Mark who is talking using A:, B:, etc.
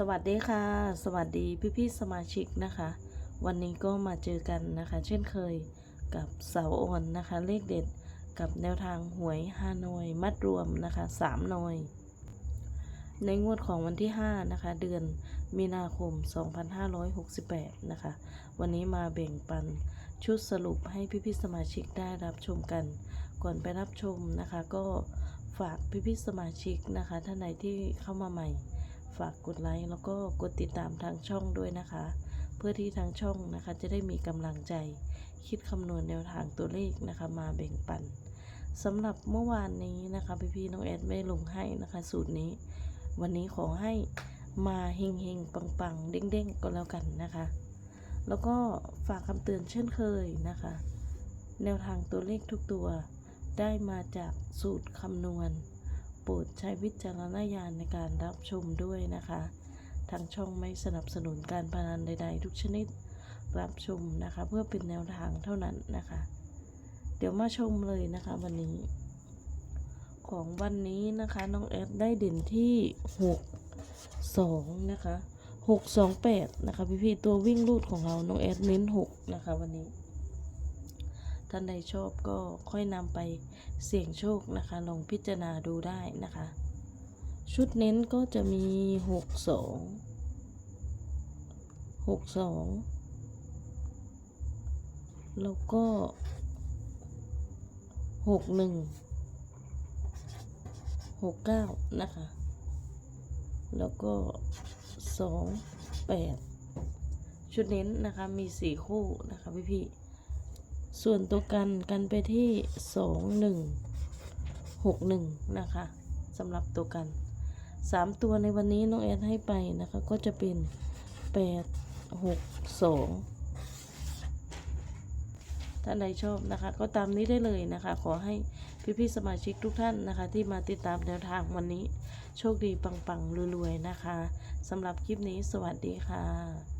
A: สวัสดีค่ะ สวัสดีพี่ๆสมาชิกนะคะ วันนี้ก็มาเจอกันนะคะ เช่นเคยกับเสาออนนะคะ เลขเด็ดกับแนวทางหวยฮานอย มัดรวมนะคะสามหน่อย ในงวดของวันที่ 5 นะคะ เดือนมีนาคม 2568 นะคะ วันนี้มาแบ่งปันชุดสรุปให้พี่ๆสมาชิกได้รับชมกัน ก่อนไปรับชมนะคะ ก็ฝากพี่ๆสมาชิกนะคะ ท่านใดที่เข้ามาใหม่ ฝากกดไลค์แล้วก็กดติดตามทางช่องด้วยนะคะ เพื่อที่ทางช่องนะคะจะได้มีกำลังใจ คิดคำนวณแนวทางตัวเลขนะคะมาแบ่งปันสำหรับเมื่อวานนี้นะคะ พี่ๆน้องแอดไม่ลงให้นะคะ สูตรนี้ วันนี้ขอให้มาเฮงเฮงปังปังๆเด้งเด้งๆก็แล้วกันนะคะ แล้วก็ฝากคำเตือนเช่นเคยนะคะ แนวทางตัวเลขทุกตัวได้มาจากสูตรคำนวณ โปรดใช้วิจารณญาณในการรับชมด้วยนะคะ ทางช่องไม่สนับสนุนการพนันใด ๆ ทุกชนิดรับชมนะคะ เพื่อเป็นแนวทางเท่านั้นนะคะ เดี๋ยวมาชมเลยนะคะ วันนี้ ของวันนี้นะคะน้องแอดได้เด่นที่หกสองนะคะหกสองแปดนะคะพี่ๆตัววิ่งรูดของเราน้องแอดเน้นหกนะคะ วันนี้ ท่านใดชอบก็ค่อยนำไปเสี่ยงโชคนะคะ ลองพิจารณาดูได้นะคะ ชุดเน้นก็จะมีหกสองหกสองแล้วก็หกหนึ่งหกเก้านะคะ แล้วก็สองแปดชุดเน้นนะคะมีสี่คู่นะคะพี่พี่ ส่วนตัวกันกันไปที่สองหนึ่งหกหนึ่งนะคะสำหรับตัวกันสามตัวในวันนี้น้องแอนให้ไปนะคะ ก็จะเป็นแปดหกสองท่านใดชอบนะคะ ก็ตามนี้ได้เลยนะคะ ขอให้พี่ๆสมาชิกทุกท่านนะคะ ที่มาติดตามแนวทางวันนี้ โชคดีปังๆรวยๆนะคะสำหรับคลิปนี้สวัสดีค่ะ